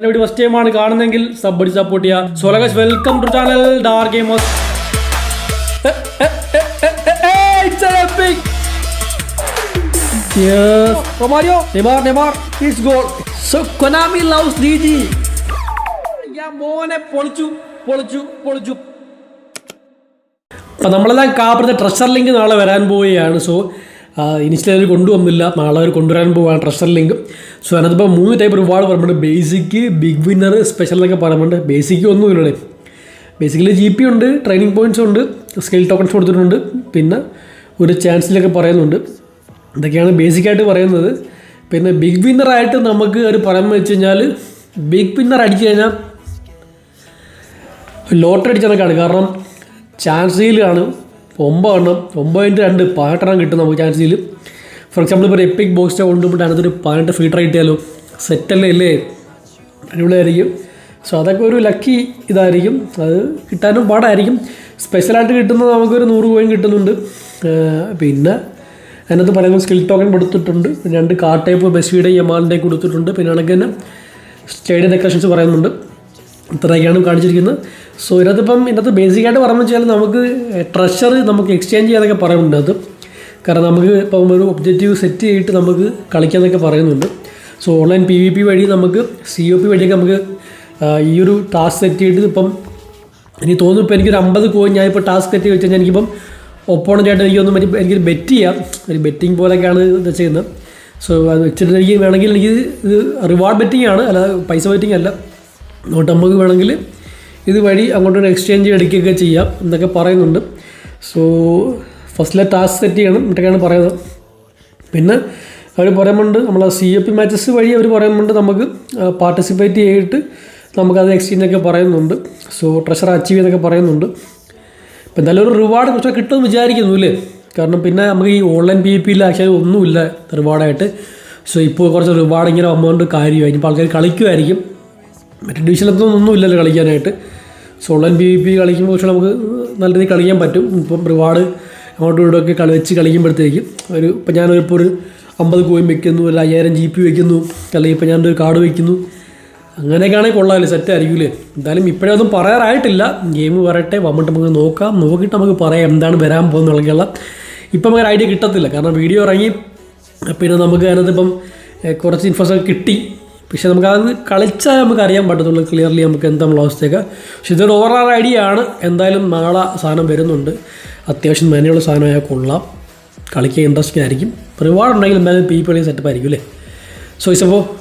ഇവിടെ first time ആണ് കാണുന്നെങ്കിൽ സബ് അടി സപ്പോർട്ട് ചെയ്യുക so guys welcome to channel dark gamers! Yes. Romario, Neymar, Neymar, it's goal. So Konami loves DG. യാ മോനെ പൊളിച്ചു പൊളിച്ചു പൊളിച്ചു അപ്പം നമ്മളെല്ലാം കാപ്പുറത്തെ ട്രഷർ ലിങ്ക് നാളെ വരാൻ പോവുകയാണ് സോ ഇനിഷ്യലി അവർ കൊണ്ടുവന്നില്ല. നാളെ അവർ കൊണ്ടുവരാൻ പോവാണ് ട്രഷർ ലിങ്ക്. സോ അതിനകത്തിപ്പോൾ മൂന്ന് ടൈപ്പ് റിവാർഡ് പറയുന്നുണ്ട് ബേസിക് ബിഗ് വിന്നർ സ്പെഷ്യൽ എന്നൊക്കെ പറയുന്നുണ്ട് ബേസിക് ഒന്നുമില്ലേ ബേസിക്കലി ജി പി ഉണ്ട് ട്രെയിനിങ് പോയിന്റ്സ് ഉണ്ട് സ്കിൽ ടോക്കൺസ് കൊടുത്തിട്ടുണ്ട്. പിന്നെ ഒരു ചാൻസിലൊക്കെ പറയുന്നുണ്ട്. ഇതൊക്കെയാണ് ബേസിക്കായിട്ട് പറയുന്നത്. പിന്നെ ബിഗ് വിന്നറായിട്ട് നമുക്ക് ഒരു പറയുമ്പോൾ വെച്ച് കഴിഞ്ഞാൽ ബിഗ് വിന്നർ അടിച്ചു കഴിഞ്ഞാൽ ലോട്ടറി അടിച്ചതൊക്കെയാണ് കാരണം ചാൻസ് ഡീലാണ് ഒമ്പതെണ്ണം ഒമ്പത് ഇന്റ് രണ്ട് പതിനെട്ടെണ്ണം കിട്ടും നമുക്ക് ചാൻസ് ചെയ്യും ഫോർ എക്സാമ്പിൾ ഇപ്പോൾ എപ്പിക് ബോക്സ് കൊണ്ടുപോയിട്ട് അതിനകത്തൊരു പതിനെട്ട് ഫീറ്റർ കിട്ടിയാലോ? സെറ്റല്ലേ അല്ലേ അടിപൊളിയായിരിക്കും. സോ അതൊക്കെ ഒരു ലക്കി ഇതായിരിക്കും. അത് കിട്ടാനും പാടായിരിക്കും. സ്പെഷ്യലായിട്ട് കിട്ടുന്നത് നമുക്കൊരു നൂറ് കോയിൻ കിട്ടുന്നുണ്ട്. പിന്നെ അതിനകത്ത് പല സ്കിൽ ടോക്കൺ കൊടുത്തിട്ടുണ്ട്. പിന്നെ രണ്ട് കാർ ടൈപ്പ് ബസ്സിയുടെയും യമാലിന്റെയും കൊടുത്തിട്ടുണ്ട്. പിന്നെ കണക്ക് തന്നെ സ്റ്റേഡിയം ഡെക്കറേഷൻസ് പറയുന്നുണ്ട്. ഇത്രയൊക്കെയാണ് കാണിച്ചിരിക്കുന്നത്. സോ ഇതിനകത്തിപ്പം ഇതിനകത്ത് ബേസിക്കായിട്ട് പറഞ്ഞു വെച്ചാൽ നമുക്ക് ട്രഷർ നമുക്ക് എക്സ്ചേഞ്ച് ചെയ്യാനൊക്കെ പറയുന്നുണ്ട് അത് കാരണം നമുക്ക് ഇപ്പം ഒരു ഒബ്ജക്റ്റീവ് സെറ്റ് ചെയ്തിട്ട് നമുക്ക് കളിക്കാമെന്നൊക്കെ പറയുന്നുണ്ട്. So online P V P വഴി നമുക്ക് സി ഒ പി വഴിയൊക്കെ നമുക്ക് ഈ ഒരു ടാസ്ക് സെറ്റ് ചെയ്തിട്ട് ഇപ്പം എനിക്ക് തോന്നുന്നു ഇപ്പോൾ എനിക്കൊരു അമ്പത് കോയിൻ ഇപ്പോൾ ടാസ്ക് സെറ്റ് വെച്ച് കഴിഞ്ഞാൽ എനിക്കിപ്പം ഒപ്പോണന്റായിട്ട് എനിക്കൊന്നും പറ്റി എനിക്കൊരു ബെറ്റ് ചെയ്യാം. ഒരു ബെറ്റിംഗ് പോലെയൊക്കെയാണ് ഇത് ചെയ്യുന്നത്. സോ അത് വെച്ചിട്ട് എനിക്ക് വേണമെങ്കിൽ എനിക്ക് ഇത് റിവാർഡ് ബെറ്റിംഗ് ആണ്. അല്ല പൈസ ബെറ്റിംഗ് അല്ല. നമുക്ക് വേണമെങ്കിൽ ഇത് വഴി അങ്ങോട്ട് എക്സ്ചേഞ്ച് എടുക്കുകയൊക്കെ ചെയ്യാം എന്നൊക്കെ പറയുന്നുണ്ട്. സോ ഫസ്റ്റിലെ ടാസ്ക് സെറ്റ് ചെയ്യണം എന്നൊക്കെയാണ് പറയുന്നത്. പിന്നെ അവർ പറയുന്നുണ്ട് നമ്മൾ സി എ പി മാച്ചസ് വഴി അവർ പറയുന്നുണ്ട് നമുക്ക് പാർട്ടിസിപ്പേറ്റ് ചെയ്തിട്ട് നമുക്കത് എക്സ്ചേഞ്ച് ഒക്കെ പറയുന്നുണ്ട്. സോ ട്രഷർ അച്ചീവ് ചെയ്യുന്നൊക്കെ പറയുന്നുണ്ട്. ഇപ്പം എന്തായാലും ഒരു റിവാർഡ് കുറച്ച് കിട്ടുമെന്ന് വിചാരിക്കുന്നു അല്ലേ? കാരണം പിന്നെ നമുക്ക് ഈ ഓൺലൈൻ പി പിയിൽ ആക്ച്വലി ഒന്നുമില്ല റിവാർഡായിട്ട് സോ ഇപ്പോൾ കുറച്ച് റിവാർഡ് ഇങ്ങനെ വന്നുകൊണ്ട് കാര്യമായി. ഇനിയിപ്പോൾ ആൾക്കാർ കളിക്കുമായിരിക്കും. മറ്റേ ഡിവിഷനിലൊന്നും ഒന്നുമില്ലല്ലോ കളിക്കാനായിട്ട്. സോ ബി പി പി കളിക്കുമ്പോൾ പക്ഷേ നമുക്ക് നല്ല രീതിയിൽ കളിക്കാൻ പറ്റും. ഇപ്പം റിവാർഡ് അങ്ങോട്ടും ഇവിടെയൊക്കെ കളി വെച്ച് കളിക്കുമ്പോഴത്തേക്കും ഒരു ഇപ്പം ഞാനിപ്പോൾ ഒരു അമ്പത് കോയിൻ വെക്കുന്നു അല്ല അയ്യായിരം ജി പി വെക്കുന്നു അല്ലെങ്കിൽ ഇപ്പം ഞാനൊരു കാർഡ് വെക്കുന്നു. അങ്ങനെയൊക്കെയാണെങ്കിൽ കൊള്ളാമല്ലോ സെറ്റ് ആയിരിക്കില്ലേ എന്തായാലും ഇപ്പോഴേ ഒന്നും പറയാറായിട്ടില്ല. ഗെയിം വരട്ടെ വന്നിട്ട് നമുക്ക് നോക്കാം. നോക്കിയിട്ട് നമുക്ക് പറയാം എന്താണ് വരാൻ പോകുന്നുള്ള ഇപ്പം നമുക്ക് ഐഡിയ കിട്ടത്തില്ല. കാരണം വീഡിയോ ഇറങ്ങി പിന്നെ നമുക്ക് അതിനകത്ത് ഇപ്പം കുറച്ച് ഇൻഫോസൊക്കെ കിട്ടി. പക്ഷെ നമുക്ക് അത് കളിച്ചാൽ നമുക്ക് അറിയാൻ പറ്റത്തുള്ളൂ ക്ലിയർലി നമുക്ക് എന്താണ് അവസ്ഥയൊക്കെ. പക്ഷെ ഇതൊരു ഓവറോൾ ഐഡിയ ആണ്. എന്തായാലും നാളെ സാധനം വരുന്നുണ്ട്. അത്യാവശ്യം മെനയുള്ള സാധനമായാൽ കൊള്ളാം. കളിക്കാൻ ഇൻട്രസ്റ്റിംഗ് ആയിരിക്കും. റിവാർഡ് ഉണ്ടെങ്കിൽ എന്തായാലും പി പി സെറ്റപ്പ് ആയിരിക്കും അല്ലേ? സോ ഇസപ്പോൾ